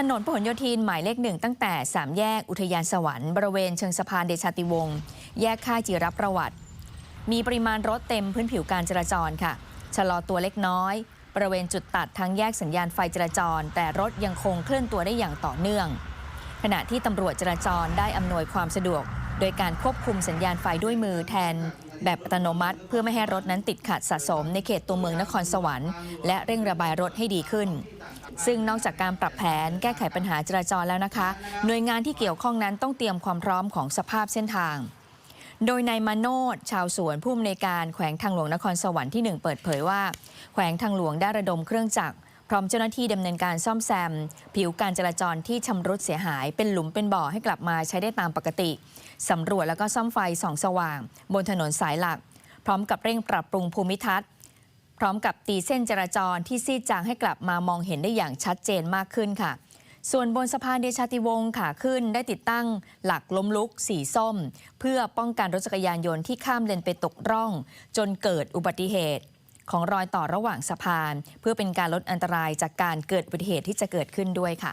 ถนนพหลโยธินหมายเลขหนึ่งตั้งแต่ 3 แยกอุทยานสวรรค์บริเวณเชิงสะพานเดชาติวงศ์แยกค่ายจิรประวัติ มีปริมาณรถเต็มพื้นผิวการจราจรค่ะ ชะลอตัวเล็กน้อย บริเวณจุดตัดทั้งแยกสัญญาณไฟจราจร แต่รถยังคงเคลื่อนตัวได้อย่างต่อเนื่อง ขณะที่ตำรวจจราจรได้อำนวยความสะดวก โดยการควบคุมสัญญาณไฟด้วยมือแทนแบบอัตโนมัติ เพื่อไม่ให้รถนั้นติดขัดสะสมในเขตตัวเมืองนครสวรรค์และเร่งระบายรถให้ดีขึ้น ซึ่งนอกจากการปรับแผนแก้ไขปัญหาจราจรแล้วนะคะ หน่วยงานที่เกี่ยวข้องนั้นต้องเตรียมความพร้อมของสภาพเส้นทาง โดยนายมาโนดชาวสวนผู้อำนวยการแขวงทางหลวงนครสวรรค์ที่ 1 เปิดเผยว่า แขวงทางหลวงได้ระดมเครื่องจักร พร้อมเจ้าหน้าที่ดำเนินการซ่อมแซม ผิวการจราจรที่ชำรุดเสียหายเป็นหลุมเป็นบ่อให้กลับมาใช้ได้ตามปกติสำรวจแล้วก็ซ่อมไฟส่องสว่าง บนถนนสายหลัก พร้อมกับเร่งปรับปรุงภูมิทัศน์ พร้อมกับตีเส้นจราจรที่ซีดจางให้กลับมามองเห็นได้อย่างชัดเจนมากขึ้นค่ะส่วนบนสะพานเดชาติวงศ์ขาขึ้นได้ติดตั้งหลักล้มลุกสีส้ม เพื่อป้องกันรถจักรยานยนต์ที่ข้ามเลนไปตกร่อง จนเกิดอุบัติเหตุ ของรอยต่อระหว่างสะพาน เพื่อเป็นการลดอันตรายจากการเกิดอุบัติเหตุที่จะเกิดขึ้นด้วยค่ะ